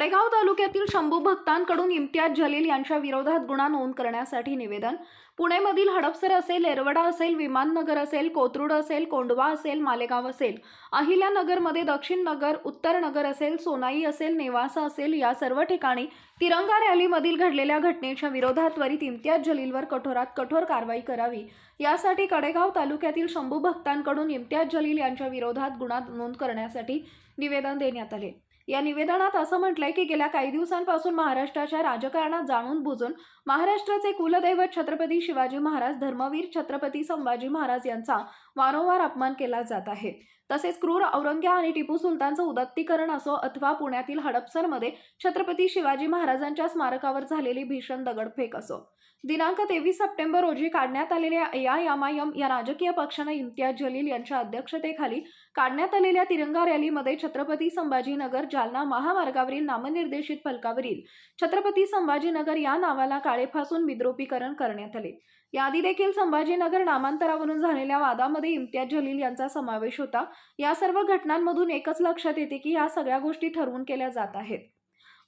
कडेगाव तालुक्यातील शंभू भक्तांकडून इम्तियाज जलील यांच्या विरोधात गुन्हा नोंद करण्यासाठी निवेदन. पुणेमधील हडपसर असेल एरवडा असेल विमाननगर असेल कोथरूड असेल कोंडवा असेल मालेगाव असेल अहिल्यानगरमध्ये दक्षिण नगर उत्तर नगर असेल सोनाई असेल नेवासा असेल या सर्व ठिकाणी तिरंगा रॅलीमधील घडलेल्या घटनेच्या विरोधात त्वरित इम्तियाज जलीलवर कठोरात कठोर कारवाई करावी. यासाठी कडेगाव तालुक्यातील शंभू भक्तांकडून इम्तियाज जलील यांच्या विरोधात गुन्हा नोंद करण्यासाठी निवेदन देण्यात आले. या निवेदनात असं म्हटलंय की गेल्या काही दिवसांपासून महाराष्ट्राच्या राजकारणात जाणून बुजून महाराष्ट्राचे कुलदैवत छत्रपती शिवाजी महाराज धर्मवीर छत्रपती संभाजी महाराज यांचा वारंवार अपमान केला जात आहे. तसेच क्रूर औरंग्या आणि टिपू सुलतानचं उदत्तीकरण असो अथवा पुण्यातील हडपसरमध्ये छत्रपती शिवाजी महाराजांच्या स्मारकावर झालेली भीषण दगडफेक असो. दिनांक तेवीस सप्टेंबर रोजी काढण्यात आलेल्या या यामायम या राजकीय पक्षानं इम्तियाज जलील यांच्या अध्यक्षतेखाली काढण्यात आलेल्या तिरंगा रॅलीमध्ये छत्रपती संभाजीनगर जालना महामार्गावरील नामनिर्देशित फलकावरील छत्रपती संभाजीनगर या नावाला काळे फासून विद्रोपीकरण करण्यात आले. याआधी देखील संभाजीनगर नामांतरावरून झालेल्या वादामध्ये इम्तियाज जलील यांचा समावेश होता. या सर्व घटनांमधून एकच लक्षात येते की या सगळ्या गोष्टी ठरवून केल्या जात आहेत.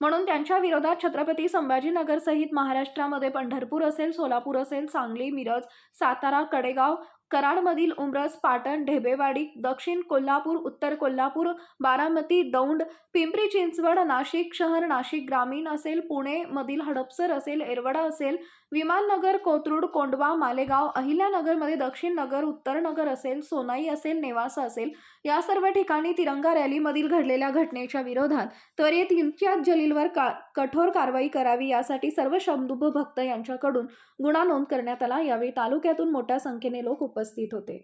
म्हणून त्यांच्या विरोधात छत्रपती संभाजीनगर सहित महाराष्ट्रामध्ये पंढरपूर असेल सोलापूर असेल सांगली मिरज सातारा कडेगाव कराडमधील उमरस पाटण ढेबेवाडी दक्षिण कोल्हापूर उत्तर कोल्हापूर बारामती दौंड पिंपरी चिंचवड नाशिक शहर नाशिक ग्रामीण असेल पुणेमधील हडपसर असेल एरवडा असेल विमाननगर कोथरूड कोंडवा मालेगाव अहिल्यानगरमध्ये दक्षिण नगर उत्तर नगर असेल सोनाई असेल नेवासा असेल या सर्व ठिकाणी तिरंगा रॅलीमधील घडलेल्या घटनेच्या विरोधात त्वरित इम्तियाज जलीलवर का कठोर कारवाई करावी यासाठी सर्व शंभू भक्त यांच्याकडून गुन्हा नोंद करण्यात आला. यावेळी तालुक्यातून मोठ्या संख्येने लोक उपस्थित होते.